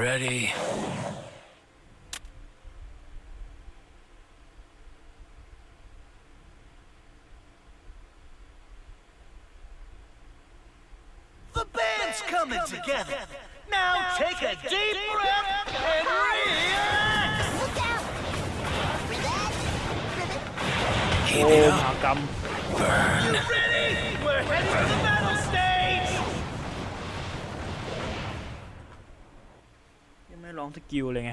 Ready. กิลเลยไง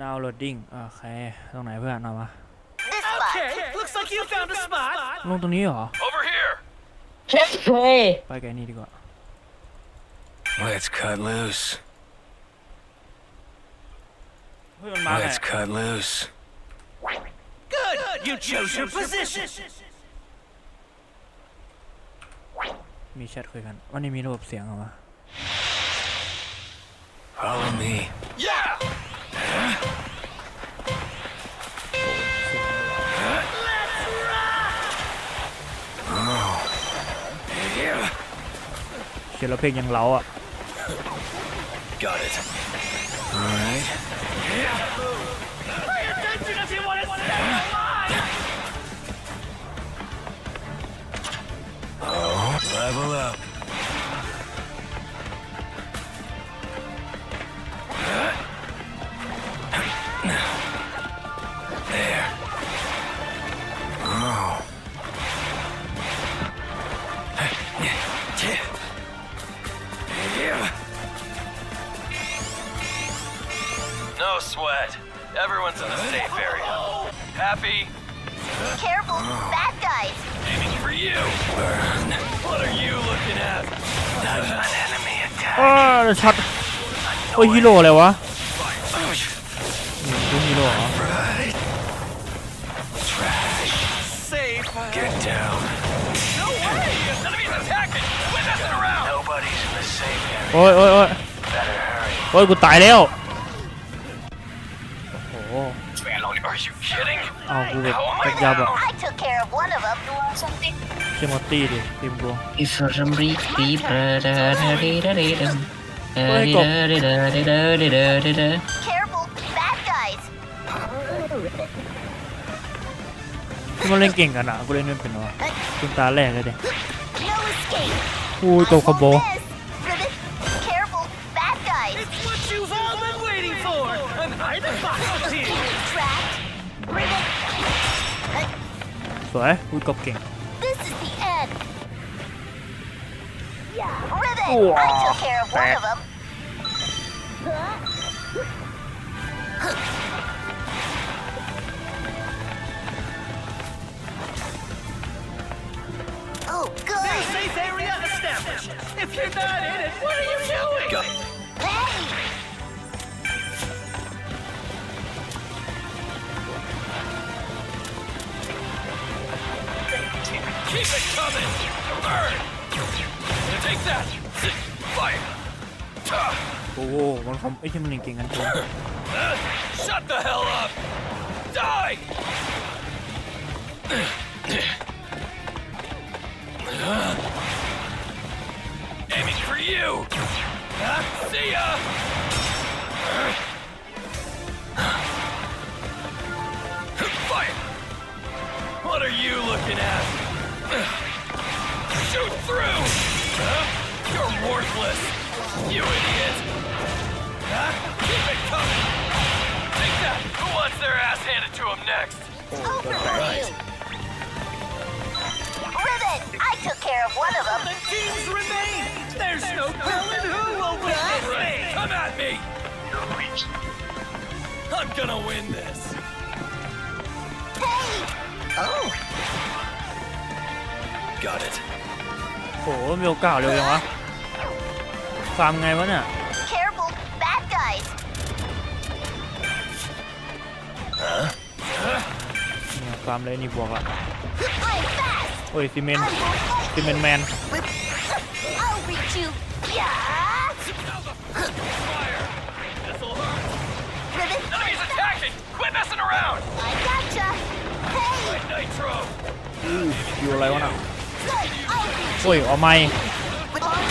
now loading โอเค ตรงไหนเพื่อนเอามา This spot. Okay, looks like you found a spot. ลงตรงนี้เหรอ Over here. เฮ้ยไปไกลนี่ดีกว่า Let's cut loose. เฮ้ยมันมาไง Let's cut loose. Good. You chose your position. มีแชทคุยกัน วันนี้มีระบบเสียงเหรอวะ Follow me. Yeah. Yeah. เขียนแล้วเพลงยังเล้าอ่ะ Got it. All right. Pay attention if you want to stay alive. Oh, level up. โอ้ยฮีโร่อะไรวะ Ouch. นี่คือฮีโร่เหรอ Right. Trash. Safe. Get down. No way! Enemies attacking! Quit messing around! Nobody's in the safe area. โอ้ยโอ้ยโอ้ย Better hurry. โอ้ยกูตายแล้วโอ้โห Are you kidding? เอากูแบบตัดยับอะ I took care of one of them. Something. เชมอตตี้ดิทีมกูอีฟรัมรีบีบระดาดาดีดาดีดัมดาดีดาดีดาดีดาดีดาดีดา Careful. Bad guys. ที่มันเล่นเก่งกันอะกูเล่นไม่เป็นวะคุณตาแรกเลยเด็ No escape. อุ้ยตัวคอมโบ This. Ribbit. Careful. Bad guys. It's what you've all been waiting for. An item box is here. Trapped. Ribbit. สวยอุ้ยกบเก่ง Ribbit. Wow. I took care of one of them. Oh, good. New good. safe area established. If you're not in it, what are you doing? Go. Hey. Keep it coming! Burn! Take that! Fire! Ah, โอ้โหมันคอมไอ้ยที่มันเก่งกันจริง ah, Shut the hell up! Die! Huh? You're worthless! You idiot! Huh? Keep it coming! Take that! Who wants their ass handed to them next? Over for you. Ribbit. I took care of one of them. The teams remain. There's no telling who will win this Right, thing. come at me! I'm gonna win this! Hey. Oh. Got it. โอ้โหมีโอกาสเร็วยังวะฟาร์มไงวะเนี่ย ฟาร์มเลยนี่บวกอะ I'm fast. โอ้ยซีเมน I ต์ will ซีเมนต์แมน I'll reach you. Yeah. Fire! This'll hurt! Ribbit. Enemies attacking! Quit messing around! I gotcha. Hey. Nitro! อยู่อะไรวะน่ะ Good. I'll reach โอ้ยออไม you.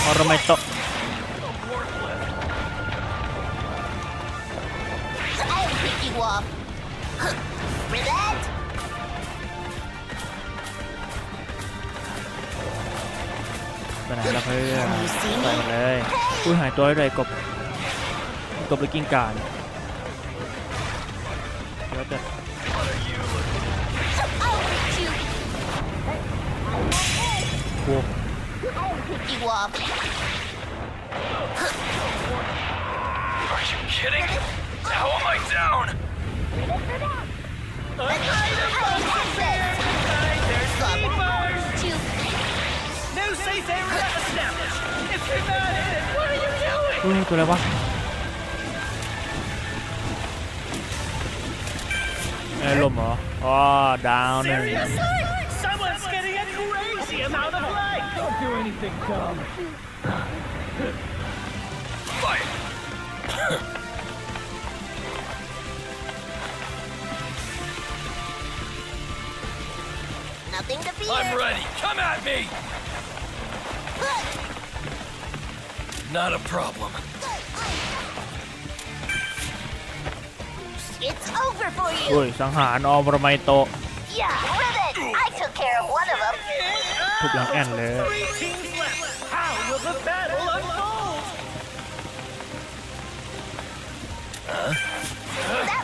ออรไมโต ไปไหนล้วเพื่อนไปหมดเลยอุ้ยหายตัวเลยกบกบไปกิ้งก่าเนี่ยเดี๋ยวจะโว้ อุ้ยตัวอะไรวะเอ้ยลมเหรออ๋อดาวหนึ่ง Seriously? Someone's getting a crazy amount of light. Don't do anything dumb. Fight! Nothing to fear. I'm ready. Come at me! Not a problem. It's over for อุ้ย you. สังหารออมรมัยโตะ Yeah, Rivet. I took care of one of them. ทุบหลังแอนเลย Three teams left. How will the battle unfold? That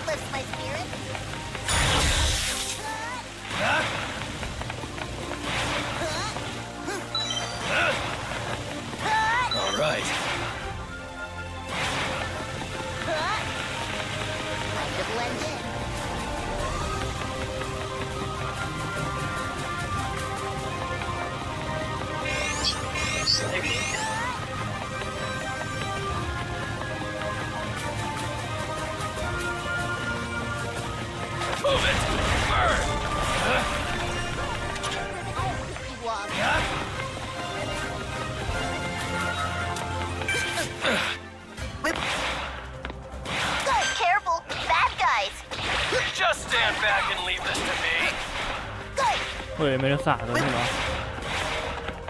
เฮ้ยไม่ได้สาดเลยเหรอ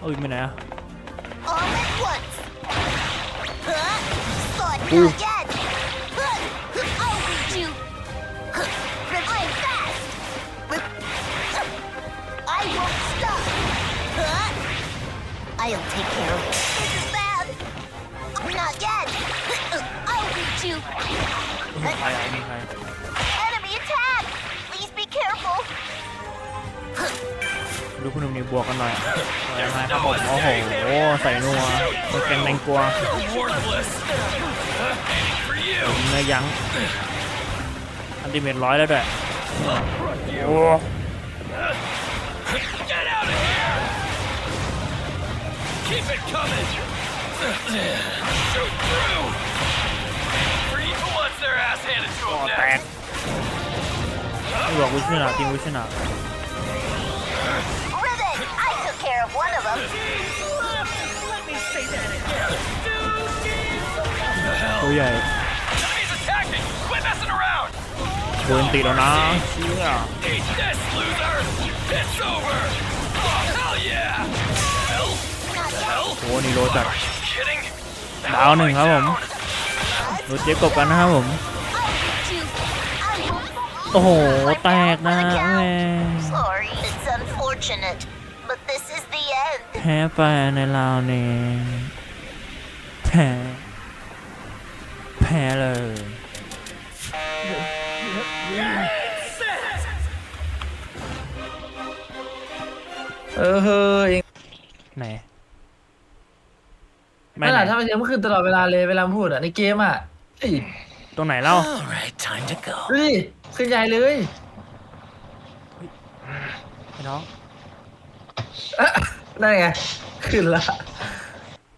เอ้ยไม่ไหนอะ All at once. Huh? Thought you again. Huh? I'll reach you. Huh? I'm fast. I won't stop. Huh? I'll take care of it. This is bad. Not yet. I'll reach you. ใครอ่ะมีใคร คุณหนุ่มนี่บวกกันหน่อยมาครับผมโอ้โหใส่นัวมันแกงแมงกัวเนื้อยังอันดีเมตร้อยแล้วด้วยโอ้แตกไม่บอกวิชนาทีมวิชนา care of one of them. Let me say that again. Two teams left. ตัวใหญ่ Enemies attacking! Quit messing around! โดนตีแล้วนะเชี่ย Eat this, loser! It's over! Oh, hell yeah! Hell? The hell? โอ้นี่โรจัด Are you kidding? ดาวหนึ่งครับผม down? โดนเจ๊กบกันนะครับผม โอ้โห แตกนะแม่ Sorry, it's unfortunate, but this is the. แพ้ไปในราวนี้แพ้ แพ้เลย เออเฮ้ยไหนไม่นั่นไหแหนละถ้ามันเสียงมันขึ้นตลอดเวลาเลยเวลามันพูดอะในเกมอะเฮ้ยตรงไหนเล่า Alright, time to go. ดูดิขึ้นใหญ่เลยไอ้น้อง นั่นไง ขึ้นละ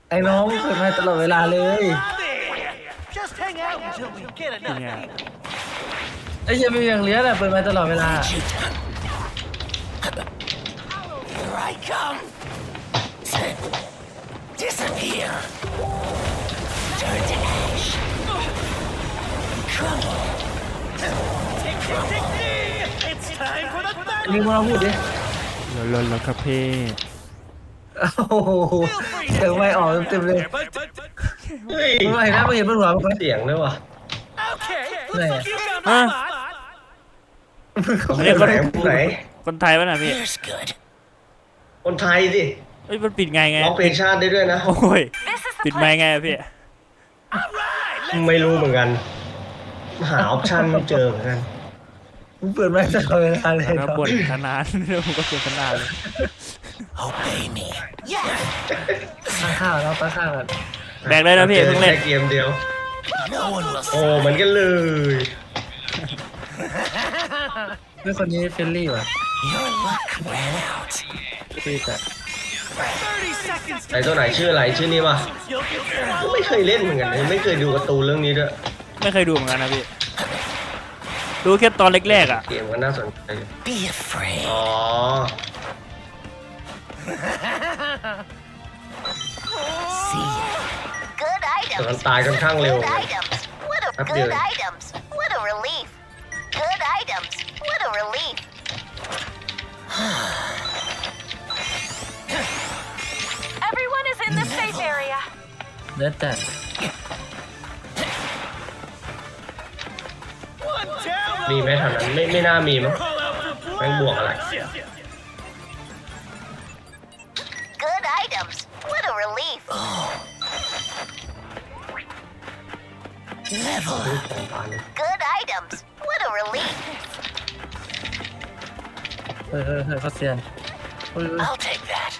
ไอ้น้องขึ้นมาตลอดเวลาเลย There. Just hang out until we get เป็น enough ไง heat. ไอ้เหี้ยังมีอย่างเหลือแหละเปิดมาตลอดเวลา Here I come. Disappear. Turn to ash. Crumble. Tick, tick, tick, tick. It's time for the ไอ้นี่มึงลองพูดดิเลอะเลอะเลอะครับพี่ โอ้โหเสียงไม่ออกเต็มๆเลย But, but, but, มึงเห็นนะมึงเห็นบนหัวมันก็เสียงด้วยว่ะ okay, Này. looks like you found Hả? my spot. อันนี้คน ไหนไหนคนไทยป่ะน่ะพี่ Here's good. คนไทยสิเอ้ยมันปิดไงไงร้องเพลงชาติได้ด้วยนะ โอ้ยปิดไมค์ไงอะพี่ไม่รู้เหมือนกัน หาออปชั่นไม่เจอเหมือนกันกูเปิดไม่ตลอดเวลาเลยแล้วบ่นขนาดผมก็เสียขนาดเลย Obey me. ตั้งข้าวแล้วตั้งข้าวกันแบกเลยนะพี่จอเพิ่งเล่นแค่เกมเดียว No one will โอ้เหมือนกันเลยเรื่องคนนี้เฟรนลี่ว่ะ Your luck ran out. พี่แต่30 seconds. ไหนตัวไหนชื่ออะไรชื่อนี้ป่ะ You'll get there. ไม่เคยเล่นเหมือนกันเลยไม่เคยดูการ์ตูนเรื่องนี้ด้วยไม่เคยดูเหมือนกันนะพี่ ดูแค่ตอนแรกๆอะ เกมก็น่าสนใจ Be afraid. อ๋อ See ya. Good แต่มัน items. ตายค่อนข้างเร็ว Good items. What a Up good there. items. What a relief. Good items. What a relief. Everyone is in the safe area. เด็ดแต่ One down. มีไหมแถวนั้นไม่ไม่น่ามีมั้ง Call out for แม่งบวกอะไร Good Level. ของตายเลย Good items. What a relief. เฮ้ยเฮ้ยเฮ้ยเขาเซียนเฮ้ยเฮ้ย I'll take that.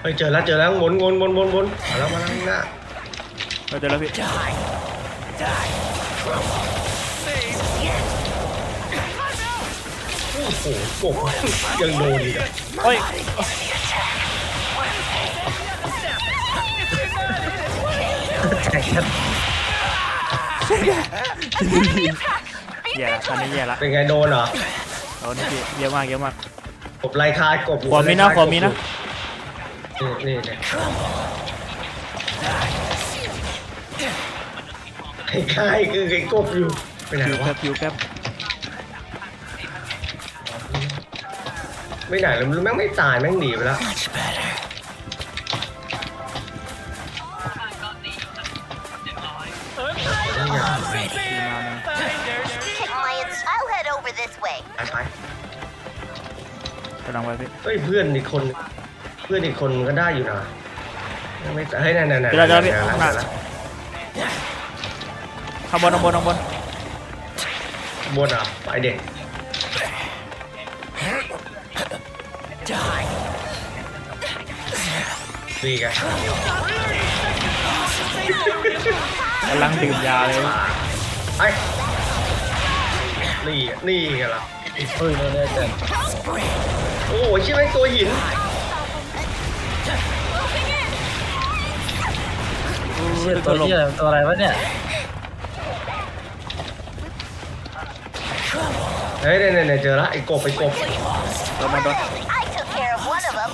เฮ้ยเจอแล้วเจอแล้ววนวนวนวนวนมาแล้วมาแล้วข้างหน้าเราเจอแล้วพี่ Die. Die. Save. โอ้โหกบยังโดนอีกอะ โอ้ย แข่งกันแย่ละตอนนี้แย่ละเป็นไงโดนเหรอโอ้นี่พี่เยอะมากเยอะมากกบไล่คายกบขอมีนะขอมีนะนี่นี่เนี่ยคล้ายๆคือไอ้กบอยู่ไปไหนคิววะแป๊บคิวแป๊บไม่ไหนเลยแม่งไม่ตายแม่งหนีไปแล้ว Much better. กำลังไปพี่เฮ้ยเพื่อนอีกคน เพื่อนอีกคนมันก็ได้อยู่นะไม่เฮ้ยนั่นนั่นนั่นเดี๋ยวเดี๋ยวพี่นั่นข้างหนั่น้านนั่นข้างบนข้างบนข้างบนบนอะไปเด็ก Die. นี่ไงกำลังดื่มยาเลยไปนี่นี่ไงล่ะเฮ้ยเด็ดแต่ โอ้โหชื่อแม่งตัวหินเชี่ยตัวเชี่ยตัวอะไรวะเนี่ยเฮ้ยเนี่ยเนี่ยเจอละไอ้กบไอ้กบโดนโดนโดน I took care of one of them.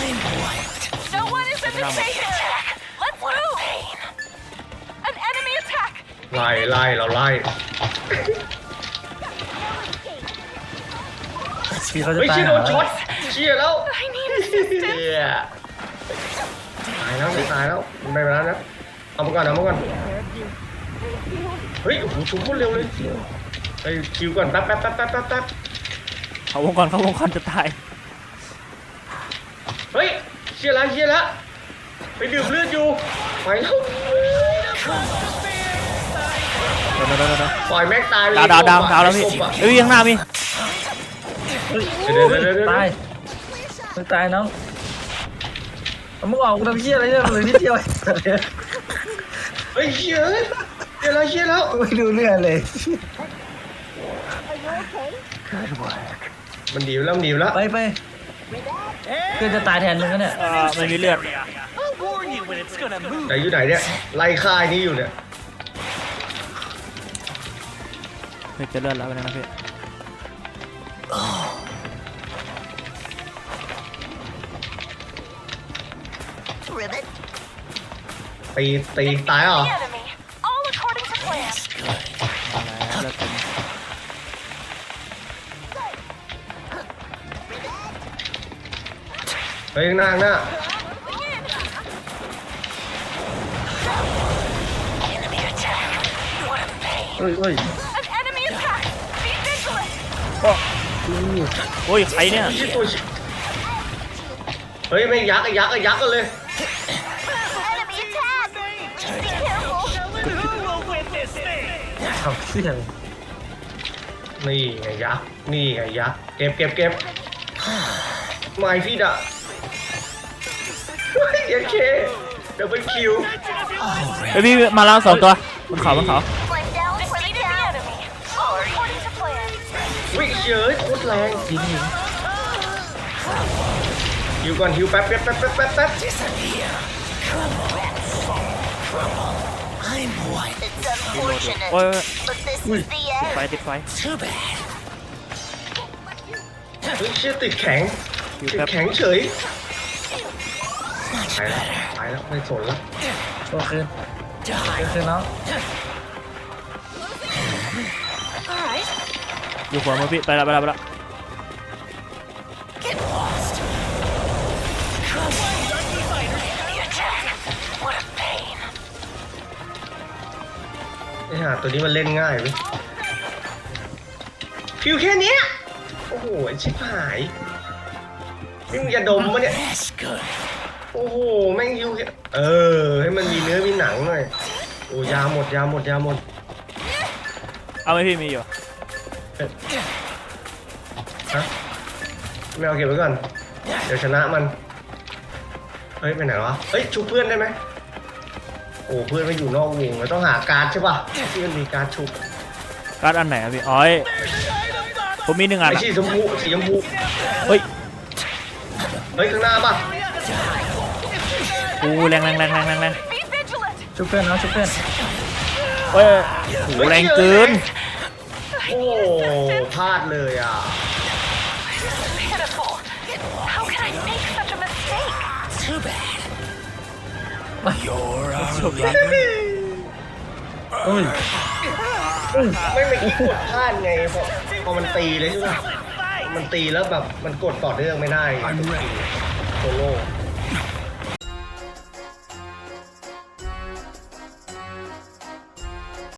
I'm wiped. No one is in the Vamos. safe area. Let's What a move. pain. An enemy attack. ไล่ไล่เราไล่ พี่เขาจะเฮ้ยตายเชี่ยโดหานช็อตเชี่ยแล้ว I need เชี่ยตายแล้วจะตายแล้วไม่เป็นไรนะเอามาก่อนเอามาก่อนเฮ้ยโอ้โหชุบคนเร็วเลยไปคิวก่อนแป๊บแป๊บแป๊บแป๊บแป๊บแป๊บเขาวงก่อนเขาวงก่อนจะตายเฮ้ยเชี่ยละเชี่ยละไปดื่มเลือดอยู่ไปแล้วโดนโดนโดนโดนปล่อยแม็กตายเลยดาวดาวดาวดาวแล้วพี่กบอะเฮ้ยข้างหน้ามี เฮ้ยเดี๋ยวเดี๋ยวเดี๋ยวเดี๋ยวตายมึงตายน้องเอามึงออกกูทำเชี่ยอะไรเนี่ยเหลือนิดเดียวเฮ้ยเชี่ยเฮ้ยเชี่ยแล้วเชี่ยแล้วไม่ดูเรื่องเลยมันดีแล้วมันดีแล้วไปไปเพื่อนจะตายแทนมึงแล้วเนี่ยเอ่อไม่มีเลือด I'll warn you when it's gonna move. แต่อยู่ไหนเนี่ยไล่ค่ายนี้อยู่เนี่ยเฮ้ยเจะเลือดแล้วไปแล้วนะพี่ ตีตีตายเหรอ The enemy. All according to plan. มาแล้วเลือดเต็มเฮ้ยข้างหน้าข้างหน้าเฮ้ยเฮ้ย An enemy attack! Be vigilant! โอ้ยใครเนี่ยชิตัวชิเฮ้ยไม่ยักษ์ไอ้ยักษ์ไอ้ยักษ์กันเลย ขับเสียง นี่ไงยักษ์ นี่ไงยักษ์ เก็บเก็บเก็บไม่พี่ดะเฮ้ยโอเคดับเบิลคิวเฮ้ยพี่มาแล้วสองตัวบนเขาบนเขา Flame down, flame Defeated the down! enemy! All according to plan. วิ่งเฉยโคตรแรงยิงยิงฮิวก่อนฮิวแป๊บแป๊บแป๊บแป๊บแป๊บ แป๊บ It's unfortunate, โอ้ย but this is the ไฟ end. ติดไฟเฮ้ยเชี่ยติดแข็งอยู่ติดแป๊บแข็งเฉยไปแล้วไปแล้วไม่สนละตัวคืนตัวคืนน้อง Alright. อยู่ขวามือพี่ไปแล้วไปแล้วไปแล้ว อ้ห่าตัวนี้มันเล่นง่ายเว้ยพิวแค่เนี้ยโอ้โหไอ้ชิบหายนี่มึงจะดมมะเนี่ย โอ้โห แม่งฮิวแค่เออ ให้มันมีเนื้อมีหนังหน่อย โอ้ยาหมดยาหมดยาหมด เอาไหมพี่มีอยู่ ฮะไม่เอาเก็บไว้ก่อน เดี๋ยวชนะมัน เฮ้ยไปไหนวะ เฮ้ยชุบเพื่อนได้ไหม โอ้เพื่อนไม่อยู่นอกวงเราต้องหาการ์ดใช่ป่ะที่มันมีการ์ดชุบการ์ดอันไหนอะพี่อ๋อยผมมีหนึ่งอันไอ้อะสีชมพูสีชมพูเฮ้ยเฮ้ยข้างหน้าป่ะโอ้แรงแรงแรงแรงแรงแรง Be vigilant! ชุบเพื่อนน้องชุบเพื่อนเฮ้ยโอ้แรงเกินโอ้พลาดเลยอะ เฮ้ยไม่ไม่คิดกดพลาดไงพอพอมันตีเลยใช่ไหมมันตีแล้วแบบมันกดต่อเนื่องไม่ได้โซโล่